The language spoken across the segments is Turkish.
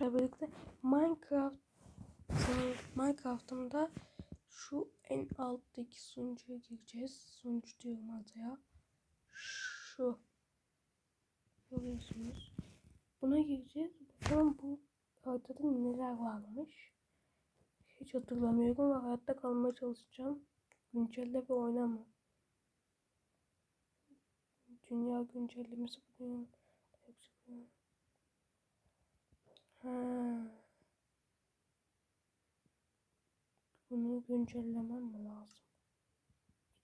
birlikte Minecraft Minecraft'ımda şu en alttaki sunucuya gireceğiz. Sunucu diyorum adaya. Şu. Görüyorsunuz. Buna gireceğiz. Bakalım bu haritada neler varmış. Hiç hatırlamıyorum ve hayatta kalmaya çalışacağım. Güncelle ve oynama. Dünya güncellemesi bugün. Ha. Bunu güncellemem mi lazım?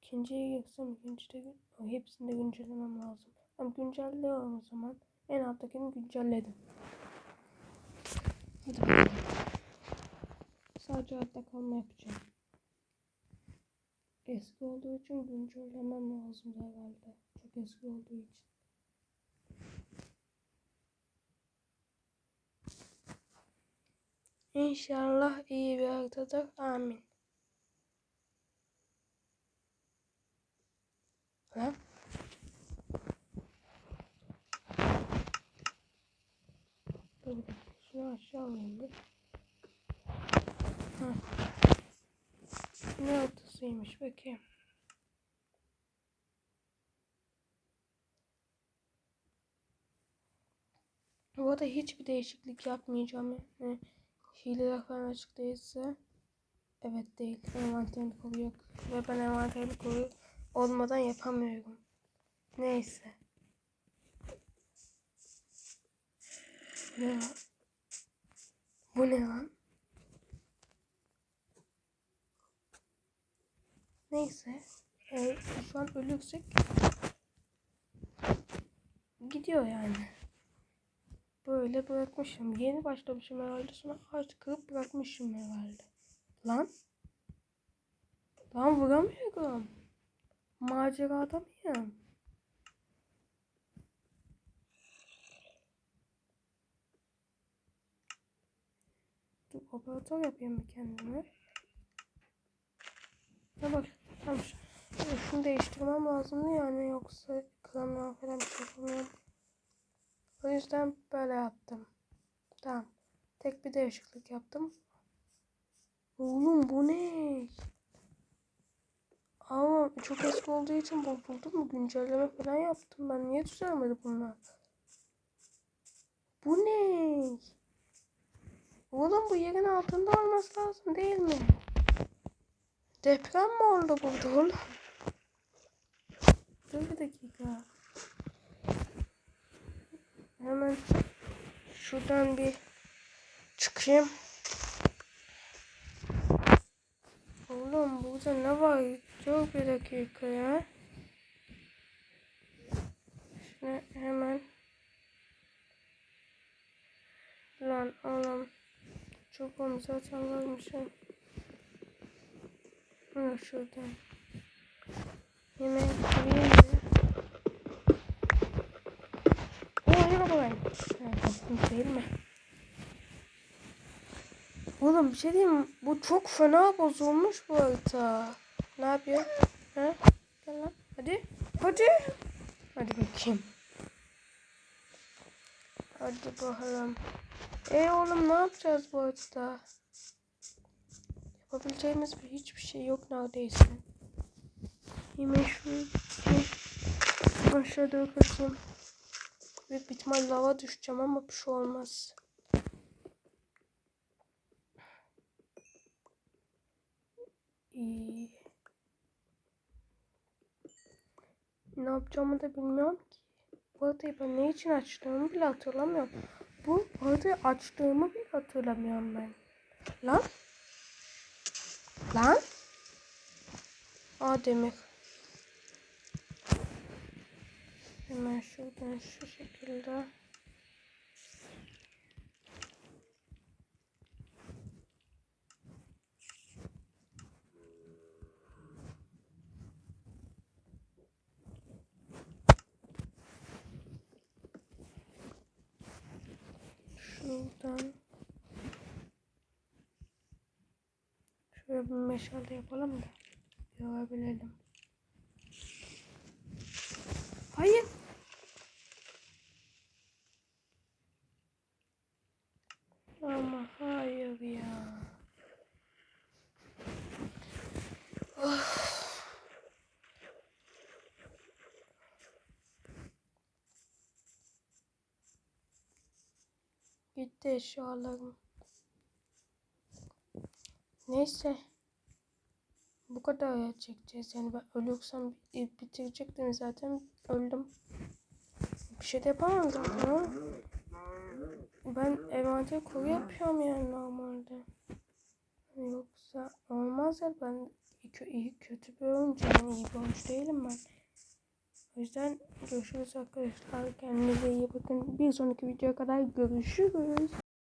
İkinciye girsem ikincide gün... O, hepsini de güncellemem lazım. Tamam güncelliyorum o zaman. En alttakini güncelledim. Hadi. Sadece hayatta kalma yapacağım. Eski olduğu için güncellemem lazım herhalde. Çok eski olduğu için. İnşallah iyi bir haritadır. Amin. Ha? Şunu aşağı alayım bir. Ha. Ne haritasıymış bakayım. Bu arada hiçbir değişiklik yapmayacağım. Yani hileler falan açık değilse. Evet değil. Envanterini koruyor. Ve ben envanterini koruyor olmadan yapamıyorum. Neyse. Ne? Bu ne lan? Neyse. Ee, şu an ölürsek gidiyor yani. Böyle bırakmışım. Yeni başlamışım herhalde. Sonra ağaç kırıp bırakmışım herhalde. Lan. Lan vuramıyorum. Macerada mıyım? Dur operatör yapayım bir kendime. Ya bak tamam. Şunu değiştirmem lazım yani yoksa kıramıyorum falan bir şey yapamıyorum. O yüzden böyle yaptım. Tamam. Tek bir değişiklik yaptım. Oğlum bu ne? Ama çok eski olduğu için bozuldu mu? Güncelleme falan yaptım ben. Niye düzelmedi bunlar? Bu ne? Oğlum bu yerin altında olması lazım değil mi? Deprem mi oldu burada oğlum? Dur bir dakika. Hemen şuradan bir çıkayım. Oğlum burada ne var? Dur bir dakika ya. Şunu hemen. Lan oğlum. Onu zaten varmış. Ha şuradan. Hemen gireyim Ha, baktım değil mi? Oğlum bir şey diyeyim mi? Bu çok fena bozulmuş bu harita. Ne yapıyor? Ha? Gel lan. Hadi. Hadi. Hadi bakayım. Hadi bakalım. E oğlum ne yapacağız bu haritada? Yapabileceğimiz bir hiçbir şey yok neredeyse. Hemen şu aşağı doğru kaçayım. Büyük bir ihtimal lava düşeceğim ama bir şey olmaz. İyi. Ne yapacağımı da bilmiyorum ki. Bu haritayı ben ne için açtığımı bile hatırlamıyorum. Bu haritayı açtığımı bile hatırlamıyorum ben. Lan? Lan? Aa demir. Hemen şuradan şu şekilde. Şuradan. Şöyle bir meşale yapalım da görebilelim. Hayır. Ama hayır ya. Gitti eşyalarım. Neyse. Bu kadar çekeceğiz. Yani ben ölürsem bi- bitirecektim zaten. Öldüm. Bir şey de yapamam zaten. Ben envanter kuru yapıyorum yani normalde. Yoksa olmaz ya ben iyi kötü bir oyuncu yani iyi bir oyuncu değilim ben. O yüzden görüşürüz arkadaşlar. Kendinize iyi bakın. Bir sonraki videoya kadar görüşürüz.